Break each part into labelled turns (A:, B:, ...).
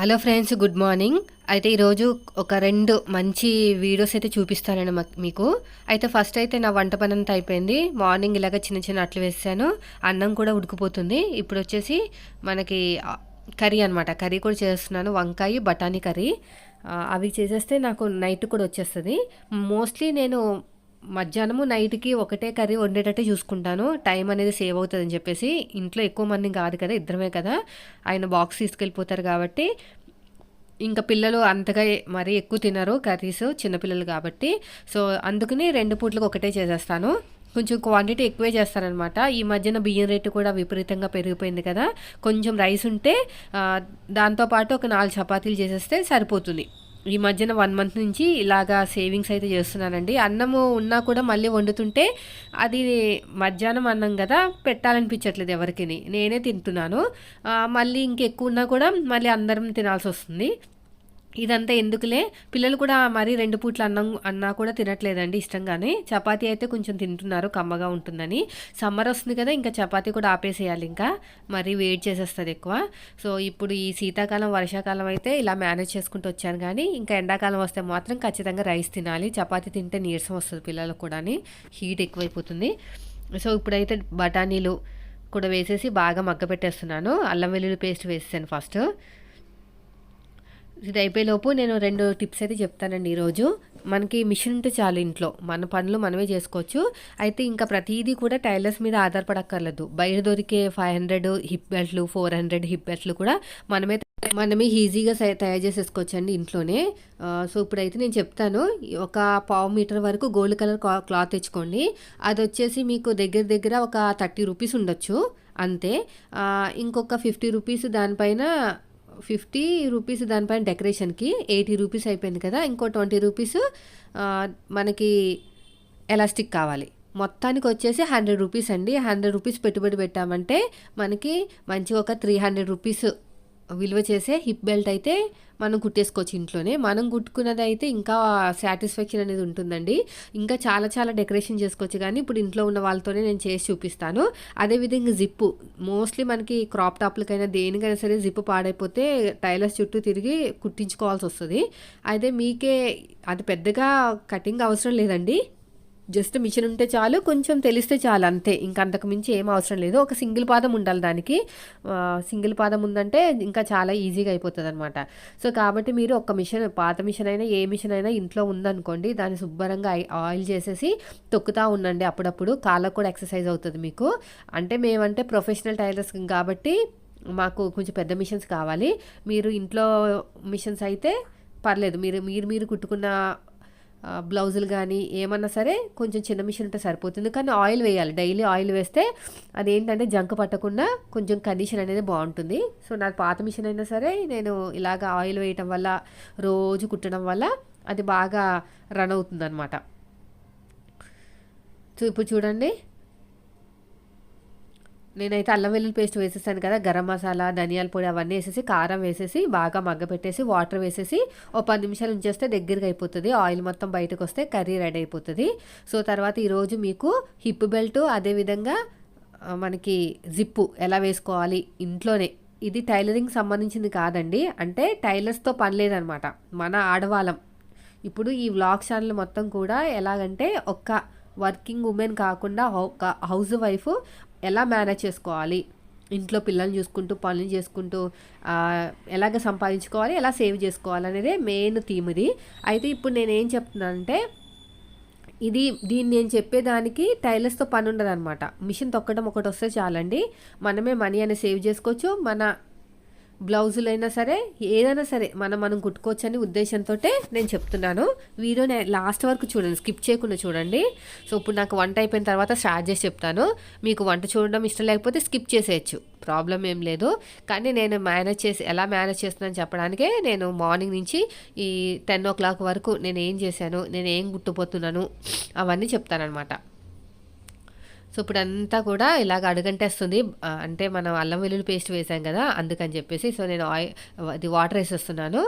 A: Hello friends good morning. అయితే ఈరోజు ఒక రెండు మంచి వీడియోస్ అయితే చూపిస్తానండి మాకు- మీకు. అయితే ఫస్ట్ అయితే నా వంట పని అంతా అయిపోయింది. మార్నింగ్ ఇలాగ చిన్న చిన్న అట్లు వేసాను. అన్నం కూడా ఉడికిపోతుంది. ఇప్పుడు వచ్చేసి మనకి కర్రీ అనమాట కర్రీ కూడా చేస్తున్నాను. వంకాయ బఠానీ కర్రీ. అవి చేసేస్తే నాకు నైట్ కూడా వచ్చేస్తుంది. మోస్ట్లీ నేను మధ్యాహ్నము నైట్కి ఒకటే కర్రీ వండేటట్టే చూసుకుంటాను. టైం అనేది సేవ్ అవుతుందని చెప్పేసి ఇంట్లో ఎక్కువ మంది కాదు కదా ఇద్దరమే కదా. ఆయన బాక్స్ తీసుకెళ్ళిపోతారు కాబట్టి ఇంకా పిల్లలు అంతగా మరీ ఎక్కువ తినరు కర్రీస్ చిన్నపిల్లలు కాబట్టి. సో అందుకని రెండు పూట్లకు ఒకటే చేసేస్తాను. కొంచెం క్వాంటిటీ ఎక్కువే చేస్తారనమాట. ఈ మధ్యన బియ్యం రేటు కూడా విపరీతంగా పెరిగిపోయింది కదా. కొంచెం రైస్ ఉంటే దాంతోపాటు ఒక నాలుగు చపాతీలు చేసేస్తే సరిపోతుంది. ఈ మధ్యన వన్ మంత్ నుంచి ఇలాగా సేవింగ్స్ అయితే చేస్తున్నానండి. అన్నము ఉన్నా కూడా మళ్ళీ వండుతుంటే అది మధ్యాహ్నం అన్నం కదా పెట్టాలనిపించట్లేదు ఎవరికి నేనే తింటున్నాను. మళ్ళీ ఇంకెక్కువ ఉన్నా కూడా మళ్ళీ అందరం తినాల్సి వస్తుంది ఇదంతా ఎందుకులే? పిల్లలు కూడా మరి రెండు పూట్ల అన్నం అన్నా కూడా తినట్లేదండి ఇష్టంగానే. చపాతీ అయితే కొంచెం తింటున్నారు కమ్మగా ఉంటుందని. సమ్మర్ వస్తుంది కదా ఇంకా చపాతీ కూడా ఆపేసేయాలి ఇంకా. మరీ వెయిట్ చేసేస్తుంది ఎక్కువ. సో ఇప్పుడు ఈ శీతాకాలం వర్షాకాలం అయితే ఇలా మేనేజ్ చేసుకుంటూ వచ్చాను కానీ ఇంకా ఎండాకాలం వస్తే మాత్రం ఖచ్చితంగా రైస్ తినాలి. చపాతీ తింటే నీరసం వస్తుంది పిల్లలకు కూడా హీట్ ఎక్కువైపోతుంది. సో ఇప్పుడైతే బఠానీలు కూడా వేసేసి బాగా మగ్గ పెట్టేస్తున్నాను అల్లం వెల్లుల్లి పేస్ట్ వేసేసాను ఫస్ట్. ఇది అయిపోయేలోపు నేను రెండు టిప్స్ అయితే చెప్తానండి ఈరోజు. మనకి మిషన్ ఉంటే చాలు ఇంట్లో. మన పనులు మనమే చేసుకోవచ్చు. అయితే ఇంకా ప్రతిదీ కూడా టైలర్స్ మీద ఆధారపడక్కర్లేదు. బయట దొరికే ఫైవ్ హండ్రెడ్ హిప్ బెల్ట్లు ఫోర్ హండ్రెడ్ హిప్ బెల్ట్లు కూడా మనమే మనమే ఈజీగా తయారు చేసేసుకోవచ్చు అండి ఇంట్లోనే సో ఇప్పుడైతే నేను చెప్తాను. ఒక పావు మీటర్ వరకు గోల్డ్ కలర్ క్లాత్ తెచ్చుకోండి. అది వచ్చేసి మీకు దగ్గర దగ్గర ఒక థర్టీ రూపీస్ ఉండొచ్చు. అంతే. ఇంకొక ఫిఫ్టీ రూపీస్ దానిపైన ఫిఫ్టీ రూపీస్ దానిపైన డెకరేషన్కి ఎయిటీ రూపీస్ అయిపోయింది కదా ఇంకో ట్వంటీ రూపీస్ మనకి ఎలాస్టిక్ కావాలి. మొత్తానికి వచ్చేసి హండ్రెడ్ రూపీస్ అండి. హండ్రెడ్ రూపీస్ పెట్టుబడి పెట్టామంటే మనకి మంచిగా ఒక త్రీ హండ్రెడ్ రూపీస్ విలువ చేసే హిప్ బెల్ట్ అయితే మనం కుట్టేసుకోవచ్చు ఇంట్లోనే. మనం కుట్టుకున్నది అయితే ఇంకా సాటిస్ఫాక్షన్ అనేది ఉంటుందండి. ఇంకా చాలా చాలా డెకరేషన్ చేసుకోవచ్చు కానీ ఇప్పుడు ఇంట్లో ఉన్న వాళ్ళతోనే నేను చేసి చూపిస్తాను. అదేవిధంగా జిప్పు మోస్ట్లీ మనకి క్రాప్ టాప్లకైనా దేనికైనా సరే జిప్పు పాడైపోతే టైలర్స్ చుట్టూ తిరిగి కుట్టించుకోవాల్సి వస్తుంది. అయితే మీకే అది పెద్దగా కటింగ్ అవసరం లేదండి. జస్ట్ మిషన్ ఉంటే చాలు కొంచెం తెలిస్తే చాలు అంతే. ఇంకా అంతకు మించి ఏం అవసరం లేదు. ఒక సింగిల్ పాదం ఉండాలి దానికి. సింగిల్ పాదం ఉందంటే ఇంకా చాలా ఈజీగా అయిపోతుంది అనమాట సో కాబట్టి మీరు ఒక మిషన్ పాత మిషన్ అయినా ఏ మిషన్ అయినా ఇంట్లో ఉందనుకోండి దాన్ని శుభ్రంగా ఆయిల్ చేసేసి తొక్కుతూ ఉండండి అప్పుడప్పుడు. కాళ్ళకు కూడా ఎక్సర్సైజ్ అవుతుంది మీకు. అంటే మేమంటే ప్రొఫెషనల్ టైలర్స్ కాబట్టి మాకు కొంచెం పెద్ద మిషన్స్ కావాలి. మీరు ఇంట్లో మిషన్స్ అయితే పర్లేదు. మీరు మీరు మీరు కుట్టుకున్న బ్లౌజులు కానీ ఏమన్నా సరే కొంచెం చిన్న మిషన్ ఉంటే సరిపోతుంది. కానీ ఆయిల్ వేయాలి. డైలీ ఆయిల్ వేస్తే అదేంటంటే జంక పట్టకుండా కొంచెం కండిషన్ అనేది బాగుంటుంది. సో నాకు పాత మిషన్ అయినా సరే నేను ఇలాగ ఆయిల్ వేయటం వల్ల రోజు కుట్టడం వల్ల అది బాగా రన్ అవుతుంది అనమాట సో ఇప్పుడు చూడండి. నేనైతే అల్లం వెల్లుల్లి పేస్ట్ వేసేసాను కదా గరం మసాలా ధనియాల పొడి అవన్నీ వేసేసి కారం వేసేసి బాగా మగ్గపెట్టేసి వాటర్ వేసేసి ఓ పది నిమిషాలు ఉంచేస్తే దగ్గరగా అయిపోతుంది. ఆయిల్ మొత్తం బయటకు వస్తే కర్రీ రెడీ అయిపోతుంది. సో తర్వాత ఈరోజు మీకు హిప్ బెల్ట్ అదేవిధంగా మనకి జిప్పు ఎలా వేసుకోవాలి ఇంట్లోనే. ఇది టైలరింగ్ సంబంధించింది కాదండి. అంటే టైలర్స్తో పని లేదనమాట. మన ఆడవాళ్ళం. ఇప్పుడు ఈ వ్లాగ్ ఛానల్ మొత్తం కూడా ఎలాగంటే ఒక్క వర్కింగ్ ఉమెన్ కాకుండా ఒక హౌస్ వైఫ్ ఎలా మేనేజ్ చేసుకోవాలి? ఇంట్లో పిల్లల్ని చూసుకుంటూ పనులు చేసుకుంటూ ఎలాగ సంపాదించుకోవాలి ఎలా సేవ్ చేసుకోవాలి అనేది మెయిన్ థీమ్ ఇది. అయితే ఇప్పుడు నేను ఏం చెప్తున్నానంటే ఇది దీన్ని నేను చెప్పేదానికి టైలర్స్తో పని ఉండదు అనమాట మిషన్ తొక్కడం ఒకటి వస్తే చాలండి. మనమే మనీ అనేది సేవ్ చేసుకోవచ్చు. మన బ్లౌజులైనా సరే ఏదైనా సరే మనం మనం కుట్టుకోవచ్చు అని ఉద్దేశంతో నేను చెప్తున్నాను. వీడియోని లాస్ట్ వరకు చూడండి స్కిప్ చేయకుండా చూడండి. సో ఇప్పుడు నాకు వంట అయిపోయిన తర్వాత స్టార్ట్ చేసి చెప్తాను. మీకు వంట చూడడం ఇష్టం లేకపోతే స్కిప్ చేసేయచ్చు. ప్రాబ్లం ఏం లేదు. కానీ నేను మేనేజ్ చేసి ఎలా మేనేజ్ చేస్తున్నాను చెప్పడానికే నేను మార్నింగ్ నుంచి ఈ టెన్ ఓ క్లాక్ వరకు నేను ఏం చేశాను నేను ఏం గుట్టుపోతున్నాను అవన్నీ చెప్తానమాట సో ఇప్పుడు అంతా కూడా ఇలాగ అడుగంటేస్తుంది. అంటే మనం అల్లం వెల్లుల్లి పేస్ట్ వేసాం కదా అందుకని చెప్పేసి సో నేను ఆయిల్ అది వాటర్ వేసేస్తున్నాను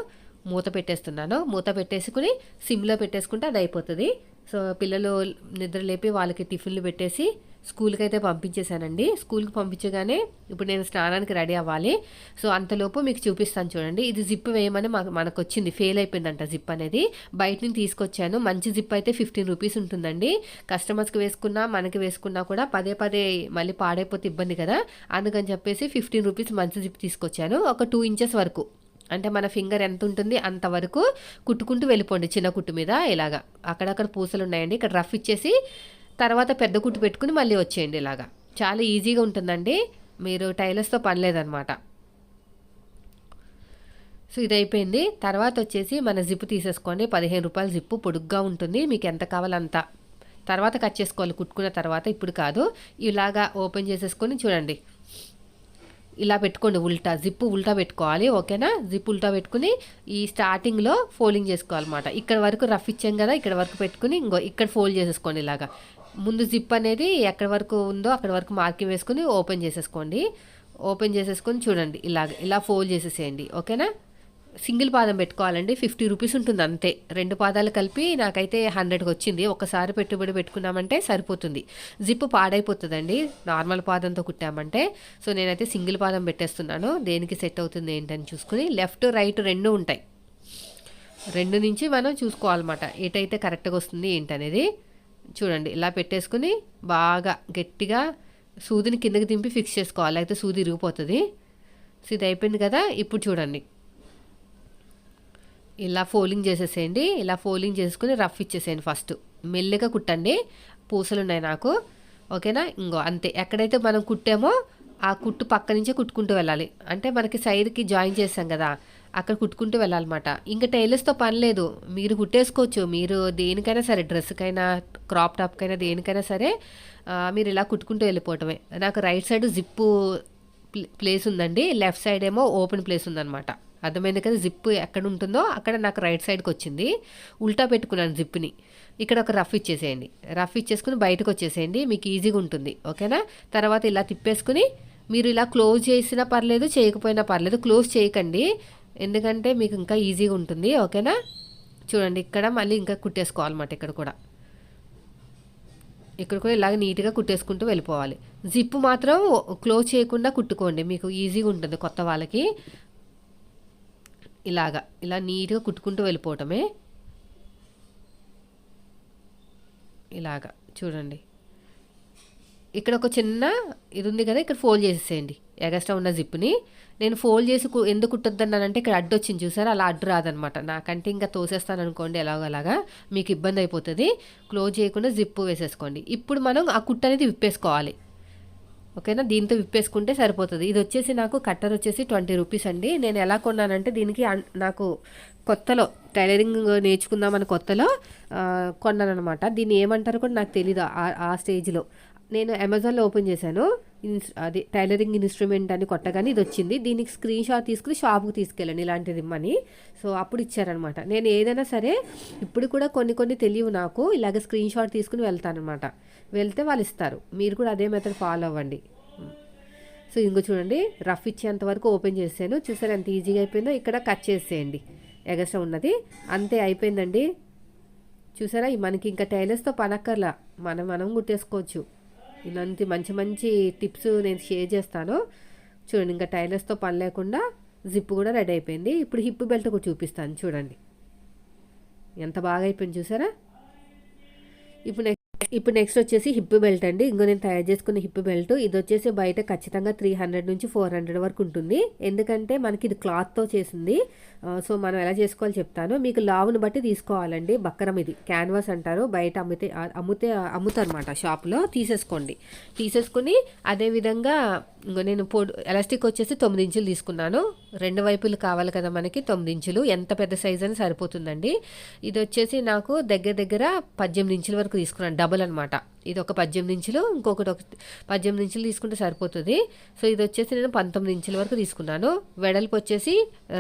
A: మూత పెట్టేస్తున్నాను. మూత పెట్టేసుకుని సిమ్లో పెట్టేసుకుంటే అది అయిపోతుంది. సో పిల్లలు నిద్ర లేపి వాళ్ళకి టిఫిన్లు పెట్టేసి స్కూల్కి అయితే పంపించేశానండి. స్కూల్కి పంపించగానే ఇప్పుడు నేను స్నానానికి రెడీ అవ్వాలి. సో అంతలోపు మీకు చూపిస్తాను చూడండి. ఇది జిప్ వేయమని మాకు మనకు వచ్చింది ఫెయిల్ అయిపోయిందంట జిప్ అనేది. బయట నుంచి తీసుకొచ్చాను. మంచి జిప్ అయితే ఫిఫ్టీన్ రూపీస్ ఉంటుందండి. కస్టమర్స్కి వేసుకున్నా మనకి వేసుకున్నా కూడా పదే పదే మళ్ళీ పాడైపోతే ఇబ్బంది కదా. అందుకని చెప్పేసి ఫిఫ్టీన్ రూపీస్ మంచి జిప్ తీసుకొచ్చాను. ఒక టూ ఇంచెస్ వరకు. అంటే మన ఫింగర్ ఎంత ఉంటుంది అంతవరకు కుట్టుకుంటూ వెళ్ళిపోండి చిన్న కుట్టు మీద. ఇలాగా. అక్కడక్కడ పూసలు ఉన్నాయండి ఇక్కడ రఫ్ ఇచ్చేసి తర్వాత పెద్ద కుట్టు పెట్టుకుని మళ్ళీ వచ్చేయండి ఇలాగా. చాలా ఈజీగా ఉంటుందండి. మీరు టైలర్స్తో పని లేదనమాట. సో ఇది అయిపోయింది తర్వాత వచ్చేసి మన జిప్పు తీసేసుకోండి. పదిహేను రూపాయల జిప్పు పొడుగ్గా ఉంటుంది. మీకు ఎంత కావాలంత. తర్వాత కట్ చేసుకోవాలి. కుట్టుకున్న తర్వాత ఇప్పుడు కాదు. ఇలాగా ఓపెన్ చేసేసుకొని చూడండి. ఇలా పెట్టుకోండి ఉల్టా. జిప్పు ఉల్టా పెట్టుకోవాలి. ఓకేనా? జిప్ ఉల్టా పెట్టుకుని ఈ స్టార్టింగ్లో ఫోల్డింగ్ చేసుకోవాలన్నమాట. ఇక్కడ వరకు రఫ్ ఇచ్చాం కదా. ఇక్కడ వరకు పెట్టుకుని ఇంకో ఇక్కడ ఫోల్డ్ చేసేసుకోండి ఇలాగా. ముందు జిప్ అనేది ఎక్కడి వరకు ఉందో అక్కడ వరకు మార్కింగ్ వేసుకుని ఓపెన్ చేసేసుకోండి. ఓపెన్ చేసేసుకొని చూడండి. ఇలాగ ఇలా ఫోల్డ్ చేసేసేయండి. ఓకేనా? సింగిల్ పాదం పెట్టుకోవాలండి. ఫిఫ్టీ రూపీస్ ఉంటుంది అంతే. రెండు పాదాలు కలిపి నాకైతే హండ్రెడ్కి వచ్చింది. ఒకసారి పెట్టుబడి పెట్టుకున్నామంటే సరిపోతుంది. జిప్ పాడైపోతుందండి. నార్మల్ పాదంతో కుట్టామంటే. సో నేనైతే సింగిల్ పాదం పెట్టేస్తున్నాను. దేనికి సెట్ అవుతుంది ఏంటని చూసుకుని లెఫ్ట్ రైట్ రెండు ఉంటాయి. రెండు నుంచి మనం చూసుకోవాలన్నమాట. ఏటైతే కరెక్ట్గా వస్తుంది ఏంటనేది. చూడండి ఇలా పెట్టేసుకుని బాగా గట్టిగా సూదిని కిందకి దింపి ఫిక్స్ చేసుకోవాలి. అయితే సూది ఇరిగిపోతుంది. సో ఇది అయిపోయింది కదా. ఇప్పుడు చూడండి. ఇలా ఫోలింగ్ చేసేసేయండి. ఇలా ఫోలింగ్ చేసుకుని రఫ్ ఇచ్చేసేయండి ఫస్ట్. మెల్లిగా కుట్టండి. పూసలు ఉన్నాయి నాకు. ఓకేనా? ఇంకో అంతే. ఎక్కడైతే మనం కుట్టామో ఆ కుట్టు పక్క నుంచే కుట్టుకుంటూ వెళ్ళాలి. అంటే మనకి సైడ్కి జాయిన్ చేసాం కదా. అక్కడ కుట్టుకుంటూ వెళ్ళాలన్నమాట. ఇంకా టైలర్స్తో పని లేదు. మీరు కుట్టేసుకోవచ్చు. మీరు దేనికైనా సరే డ్రెస్కైనా క్రాప్ టాప్కైనా దేనికైనా సరే మీరు ఇలా కుట్టుకుంటూ వెళ్ళిపోవటమే. నాకు రైట్ సైడ్ జిప్పు ప్లేస్ ఉందండి. లెఫ్ట్ సైడ్ ఏమో ఓపెన్ ప్లేస్ ఉందన్నమాట. అర్థమైంది కదా? జిప్ ఎక్కడ ఉంటుందో అక్కడ నాకు రైట్ సైడ్కి వచ్చింది. ఉల్టా పెట్టుకున్నాను జిప్ని ఇక్కడ ఒక రఫ్ ఇచ్చేసేయండి. రఫ్ ఇచ్చేసుకుని బయటకు వచ్చేసేయండి. మీకు ఈజీగా ఉంటుంది. ఓకేనా? తర్వాత ఇలా తిప్పేసుకుని మీరు ఇలా క్లోజ్ చేసినా పర్లేదు చేయకపోయినా పర్లేదు క్లోజ్ చేయకండి. ఎందుకంటే మీకు ఇంకా ఈజీగా ఉంటుంది ఓకేనా? చూడండి ఇక్కడ మళ్ళీ ఇంకా కుట్టేసుకోవాలన్నమాట ఇక్కడ కూడా. ఇక్కడ కూడా ఇలాగ నీట్గా కుట్టేసుకుంటూ వెళ్ళిపోవాలి. జిప్ మాత్రం క్లోజ్ చేయకుండా కుట్టుకోండి మీకు ఈజీగా ఉంటుంది కొత్త వాళ్ళకి. ఇలాగా ఇలా నీట్గా కుట్టుకుంటూ వెళ్ళిపోవటమే. ఇలాగా చూడండి. ఇక్కడ ఒక చిన్న ఇది ఉంది కదా ఇక్కడ ఫోల్డ్ చేసేసేయండి. ఎగస్ట్రా ఉన్న జిప్ని. నేను ఫోల్డ్ చేసి ఎందుకు కుట్టొద్దన్నానంటే ఇక్కడ అడ్డు వచ్చింది చూసారా? అలా అడ్డు రాదనమాట. నాకంటే ఇంకా తోసేస్తాను అనుకోండి ఎలాగో అలాగా మీకు ఇబ్బంది అయిపోతుంది. క్లోజ్ చేయకుండా జిప్పు వేసేసుకోండి. ఇప్పుడు మనం ఆ కుట్ట అనేది విప్పేసుకోవాలి. ఓకేనా? దీంతో విప్పేసుకుంటే సరిపోతుంది. ఇది వచ్చేసి నాకు కట్టర్ వచ్చేసి ట్వంటీ రూపీస్ అండి. నేను ఎలా కొన్నానంటే దీనికి నాకు కొత్తలో టైలరింగ్ నేర్చుకుందామని కొత్తలో కొన్నాను అనమాట దీన్ని ఏమంటారు కూడా నాకు తెలీదు ఆ స్టేజ్లో. నేను అమెజాన్లో ఓపెన్ చేశాను. అది టైలరింగ్ ఇన్స్ట్రుమెంట్ అని కొట్టగానే ఇది వచ్చింది. దీనికి స్క్రీన్ షాట్ తీసుకుని షాప్కి తీసుకెళ్ళండి ఇలాంటిది ఇమ్మని. సో అప్పుడు ఇచ్చారనమాట. నేను ఏదైనా సరే ఇప్పుడు కూడా కొన్ని కొన్ని తెలియవు నాకు. ఇలాగ స్క్రీన్ షాట్ తీసుకుని వెళ్తానమాట వెళ్తే వాళ్ళు ఇస్తారు. మీరు కూడా అదే మెథడ్ ఫాలో అవ్వండి. సో ఇంకో చూడండి. రఫ్ ఇచ్చేంత వరకు ఓపెన్ చేసాను చూసారు ఎంత ఈజీగా అయిపోయిందో? ఇక్కడ కట్ చేసేయండి. ఎగస్ట్రా ఉన్నది. అంతే అయిపోయిందండి. చూసారా? మనకి ఇంకా టైలర్స్తో పనక్కర్లా. మనం మనం కుట్టేసుకోవచ్చు ఇలాంటి మంచి మంచి టిప్స్ నేను షేర్ చేస్తాను. చూడండి ఇంకా టైలర్స్తో పని లేకుండా జిప్ కూడా రెడీ అయిపోయింది. ఇప్పుడు హిప్ బెల్ట్ కూడా చూపిస్తాను చూడండి. ఎంత బాగా అయిపోయింది చూసారా? ఇప్పుడు నెక్స్ట్ ఇప్పుడు నెక్స్ట్ వచ్చేసి హిప్ బెల్ట్ అండి. ఇంకో నేను తయారు చేసుకున్న హిప్ బెల్ట్. ఇది వచ్చేసి బయట ఖచ్చితంగా త్రీ హండ్రెడ్ నుంచి ఫోర్ హండ్రెడ్ వరకు ఉంటుంది. ఎందుకంటే మనకి ఇది క్లాత్తో చేసింది. సో మనం ఎలా చేసుకోవాలో చెప్తాను. మీకు లావును బట్టి తీసుకోవాలండి. బక్కరం ఇది. క్యాన్వాస్ అంటారు. బయట అమ్మితే అమ్ముతే అమ్ముతారు అనమాట షాప్లో తీసేసుకోండి. తీసేసుకుని అదేవిధంగా నేను పొడు ఎలాస్టిక్ వచ్చేసి తొమ్మిది ఇంచులు తీసుకున్నాను. రెండు వైపులు కావాలి కదా మనకి తొమ్మిది ఇంచులు. ఎంత పెద్ద సైజ్ అని సరిపోతుందండి. ఇది వచ్చేసి నాకు దగ్గర దగ్గర పద్దెనిమిది ఇంచుల వరకు తీసుకున్నాను. డబల్ అనమాట ఇది ఒక పద్దెనిమిది ఇంచులు ఇంకొకటి ఒక పద్దెనిమిది ఇంచులు తీసుకుంటే సరిపోతుంది. సో ఇది వచ్చేసి నేను పంతొమ్మిది ఇంచుల వరకు తీసుకున్నాను. వెడల్పు వచ్చేసి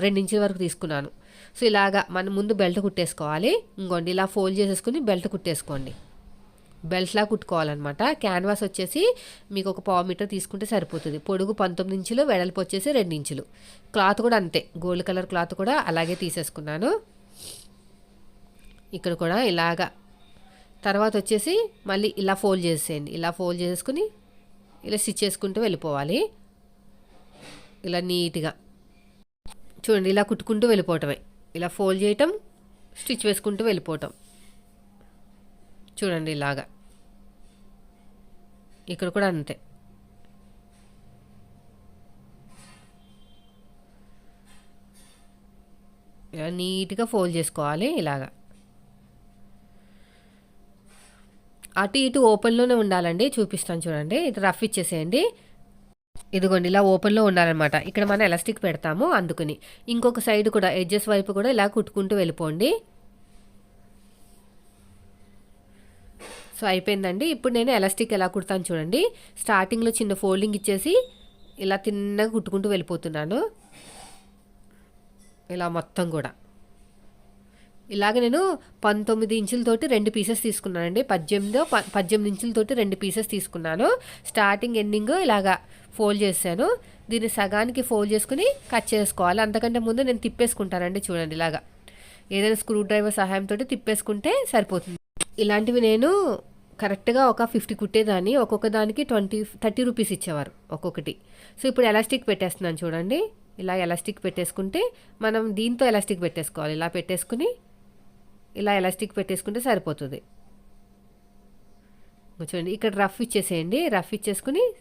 A: రెండు ఇంచుల వరకు తీసుకున్నాను. సో ఇలాగా మనం ముందు బెల్ట్ కుట్టేసుకోవాలి. ఇంకోండి ఇలా ఫోల్డ్ చేసేసుకుని బెల్ట్ కుట్టేసుకోండి. బెల్ట్లా కుట్టుకోవాలన్నమాట. క్యాన్వాస్ వచ్చేసి మీకు ఒక పావు మీటర్ తీసుకుంటే సరిపోతుంది. పొడుగు పంతొమ్మిది ఇంచులు వెడల్పు వచ్చేసి రెండు ఇంచులు. క్లాత్ కూడా అంతే. గోల్డ్ కలర్ క్లాత్ కూడా అలాగే తీసేసుకున్నాను. ఇక్కడ కూడా ఇలాగా తర్వాత వచ్చేసి మళ్ళీ ఇలా ఫోల్డ్ చేసేయండి. ఇలా ఫోల్డ్ చేసుకుని ఇలా స్టిచ్ చేసుకుంటూ వెళ్ళిపోవాలి. ఇలా నీట్గా. చూడండి ఇలా కుట్టుకుంటూ వెళ్ళిపోవటమే. ఇలా ఫోల్డ్ చేయటం స్టిచ్ వేసుకుంటూ వెళ్ళిపోవటం. చూడండి ఇలాగా. ఇక్కడ కూడా అంతే. ఇలా నీట్గా ఫోల్డ్ చేసుకోవాలి ఇలాగా. అటు ఇటు ఓపెన్లోనే ఉండాలండి. చూపిస్తాను చూడండి. ఇది రఫ్ ఇచ్చేసేయండి. ఇదిగోండి ఇలా ఓపెన్లో ఉండాలన్నమాట. ఇక్కడ మనం ఎలాస్టిక్ పెడతాము అందుకుని. ఇంకొక సైడ్ కూడా ఎడ్జెస్ వైపు కూడా ఇలా కుట్టుకుంటూ వెళ్ళిపోండి. సో అయిపోయిందండి. ఇప్పుడు నేను ఎలాస్టిక్ ఎలా కుడతాను చూడండి. స్టార్టింగ్లో చిన్న ఫోల్డింగ్ ఇచ్చేసి ఇలా తిన్నగా కుట్టుకుంటూ వెళ్ళిపోతున్నాను. ఇలా మొత్తం కూడా. ఇలాగ నేను పంతొమ్మిది ఇంచులతోటి రెండు పీసెస్ తీసుకున్నానండి. పద్దెనిమిదో పద్దెనిమిది ఇంచులతోటి రెండు పీసెస్ తీసుకున్నాను. స్టార్టింగ్ ఎండింగ్ ఇలాగా ఫోల్డ్ చేశాను. దీన్ని సగానికి ఫోల్డ్ చేసుకుని కట్ చేసుకోవాలి. అంతకంటే ముందు నేను తిప్పేసుకుంటానండి చూడండి ఇలాగా. ఏదైనా స్క్రూ డ్రైవర్ సహాయంతో తిప్పేసుకుంటే సరిపోతుంది. ఇలాంటివి నేను కరెక్ట్గా ఒక ఫిఫ్టీ కుట్టేదాన్ని. ఒక్కొక్క దానికి ట్వంటీ థర్టీ రూపీస్ ఇచ్చేవారు ఒక్కొక్కటి. సో ఇప్పుడు ఎలాస్టిక్ పెట్టేస్తున్నాను చూడండి. ఇలా ఎలాస్టిక్ పెట్టేసుకుంటే మనం దీంతో ఎలాస్టిక్ పెట్టేసుకోవాలి. ఇలా పెట్టేసుకుని ఇలా ఎలాస్టిక్ పెట్టేసుకుంటే సరిపోతుంది. చూడండి ఇక్కడ రఫ్ ఇచ్చేసేయండి. రఫ్ ఇచ్చేసుకుని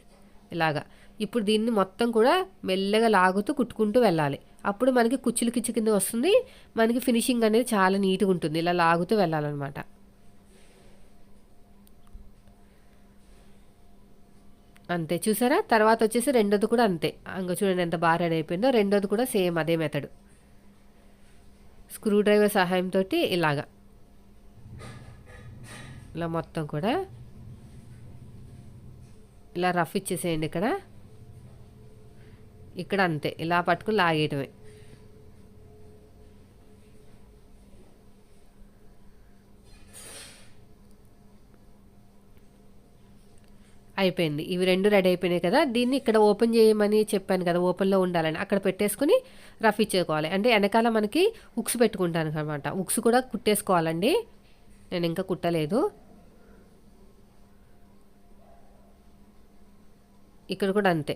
A: ఇలాగా. ఇప్పుడు దీన్ని మొత్తం కూడా మెల్లగా లాగుతూ కుట్టుకుంటూ వెళ్ళాలి. అప్పుడు మనకి కుచ్చులు కిచ్చు కింద వస్తుంది. మనకి ఫినిషింగ్ అనేది చాలా నీట్గా ఉంటుంది. ఇలా లాగుతూ వెళ్ళాలన్నమాట. అంతే చూసారా? తర్వాత వచ్చేసి రెండోది కూడా అంతే. ఇంకా చూడండి ఎంత బాగా రెడీ అయిపోయిందో. రెండోది కూడా సేమ్ అదే మెథడ్ స్క్రూ డ్రైవర్ సహాయంతో ఇలాగా. ఇలా మొత్తం కూడా ఇలా రఫ్ ఇచ్చేసేయండి ఇక్కడ. ఇక్కడ అంతే ఇలా పట్టుకుని లాగేయటమే. అయిపోయింది. ఇవి రెండు రెడీ అయిపోయినాయి కదా దీన్ని ఇక్కడ ఓపెన్ చేయమని చెప్పాను కదా ఓపెన్లో ఉండాలని. అక్కడ పెట్టేసుకుని రఫ్ ఇచ్చేసుకోవాలి. అంటే వెనకాల మనకి ఉక్స్ పెట్టుకుంటాను అనమాట ఉక్స్ కూడా కుట్టేసుకోవాలండి. నేను ఇంకా కుట్టలేదు. ఇక్కడ కూడా అంతే.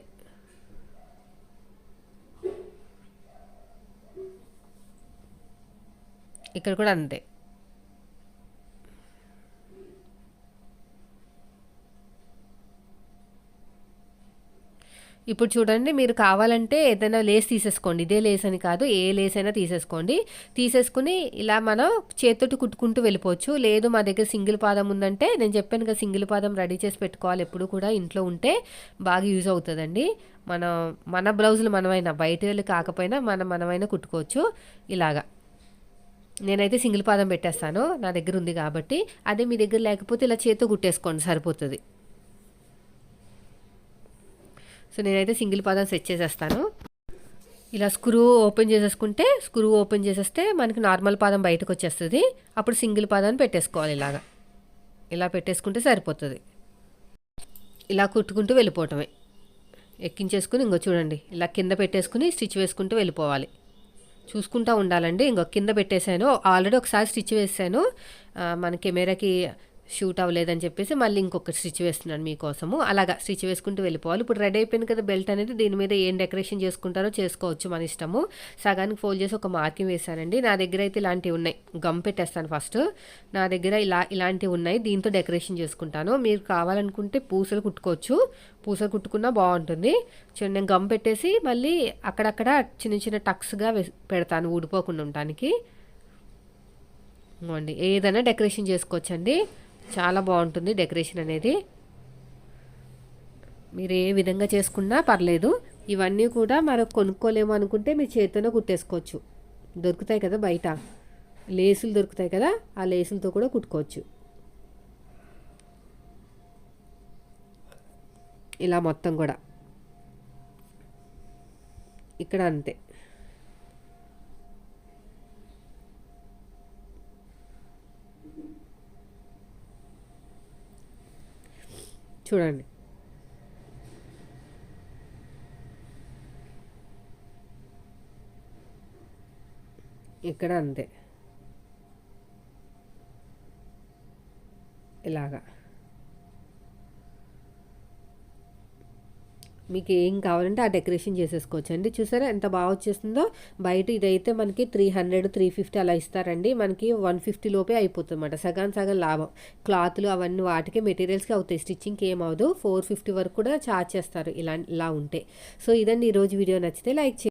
A: ఇక్కడ కూడా అంతే. ఇప్పుడు చూడండి మీరు కావాలంటే ఏదైనా లేస్ తీసేసుకోండి. ఇదే లేస్ అని కాదు ఏ లేస్ అయినా తీసేసుకోండి. తీసేసుకుని ఇలా మనం చేతితోటి కుట్టుకుంటూ వెళ్ళిపోవచ్చు. లేదు మా దగ్గర సింగిల్ పాదం ఉందంటే నేను చెప్పాను కదా సింగిల్ పాదం రెడీ చేసి పెట్టుకోవాలి. ఎప్పుడు కూడా ఇంట్లో ఉంటే బాగా యూజ్ అవుతుందండి. మనం మన బ్లౌజులు మనమైనా బయట వెళ్ళి కాకపోయినా మనం మనమైనా కుట్టుకోవచ్చు. ఇలాగా. నేనైతే సింగిల్ పాదం పెట్టేస్తాను. నా దగ్గర ఉంది కాబట్టి. అదే మీ దగ్గర లేకపోతే ఇలా చేతితో కుట్టేసుకోండి సరిపోతుంది. సో నేనైతే సింగిల్ పాదం సెట్ చేసేస్తాను. ఇలా స్క్రూ ఓపెన్ చేసేసుకుంటే స్క్రూ ఓపెన్ చేసేస్తే మనకి నార్మల్ పాదం బయటకు వచ్చేస్తుంది. అప్పుడు సింగిల్ పాదాన్ని పెట్టేసుకోవాలి ఇలాగా. ఇలా పెట్టేసుకుంటే సరిపోతుంది. ఇలా కుట్టుకుంటూ వెళ్ళిపోవటమే. ఎక్కించేసుకుని ఇంకో చూడండి. ఇలా కింద పెట్టేసుకుని స్టిచ్ వేసుకుంటూ వెళ్ళిపోవాలి. చూసుకుంటూ ఉండాలండి. ఇంకో కింద పెట్టేశాను. ఆల్రెడీ ఒకసారి స్టిచ్ వేసాను. మన కెమెరాకి షూట్ అవ్వలేదని చెప్పేసి మళ్ళీ ఇంకొక స్టిచ్ వేస్తున్నాను మీకోసము. అలాగా స్టిచ్ వేసుకుంటూ వెళ్ళిపోవాలి. ఇప్పుడు రెడీ అయిపోయింది కదా బెల్ట్ అనేది దీని మీద ఏం డెకరేషన్ చేసుకుంటారో చేసుకోవచ్చు మన ఇష్టము. సగానికి ఫోల్డ్ చేసి ఒక మార్కింగ్ వేశానండి. నా దగ్గర అయితే ఇలాంటివి ఉన్నాయి. గమ్ పెట్టేస్తాను ఫస్ట్. నా దగ్గర ఇలా ఇలాంటివి ఉన్నాయి. దీంతో డెకరేషన్ చేసుకుంటాను. మీరు కావాలనుకుంటే పూసలు కుట్టుకోవచ్చు. పూసలు కుట్టుకున్నా బాగుంటుంది. చిన్న నేను గమ్ పెట్టేసి మళ్ళీ అక్కడక్కడ చిన్న చిన్న టక్స్గా పెడతాను ఊడిపోకుండా ఉండటానికి. ఏదైనా డెకరేషన్ చేసుకోవచ్చండి. చాలా బాగుంటుంది డెకరేషన్ అనేది. మీరు ఏ విధంగా చేసుకున్నా పర్లేదు. ఇవన్నీ కూడా మనకు కొనుక్కోలేము అనుకుంటే మీ చేతితోనే కుట్టేసుకోవచ్చు. దొరుకుతాయి కదా బయట. లేసులు దొరుకుతాయి కదా ఆ లేసులతో కూడా కుట్టుకోవచ్చు. ఇలా మొత్తం కూడా. ఇక్కడ అంతే. చూడండి. ఇక్కడ అంతే. ఇలాగా. మీకు ఏం కావాలంటే ఆ డెకరేషన్ చేసేసుకోవచ్చు. అండి చూసారా ఎంత బాగా వచ్చేస్తుందో? బయట ఇదైతే మనకి త్రీ హండ్రెడ్ త్రీ ఫిఫ్టీ అలా ఇస్తారండి. మనకి వన్ ఫిఫ్టీ లోపే అయిపోతుందన్నమాట. సగం సగం లాభం. క్లాత్లు అవన్నీ వాటికి మెటీరియల్స్కి అవుతాయి. స్టిచ్చింగ్కి ఏమవుదు ఫోర్ ఫిఫ్టీ వరకు కూడా ఛార్జ్ చేస్తారు. ఇలా ఇలా ఉంటే. సో ఇదండి ఈరోజు వీడియో. నచ్చితే లైక్ చేయండి.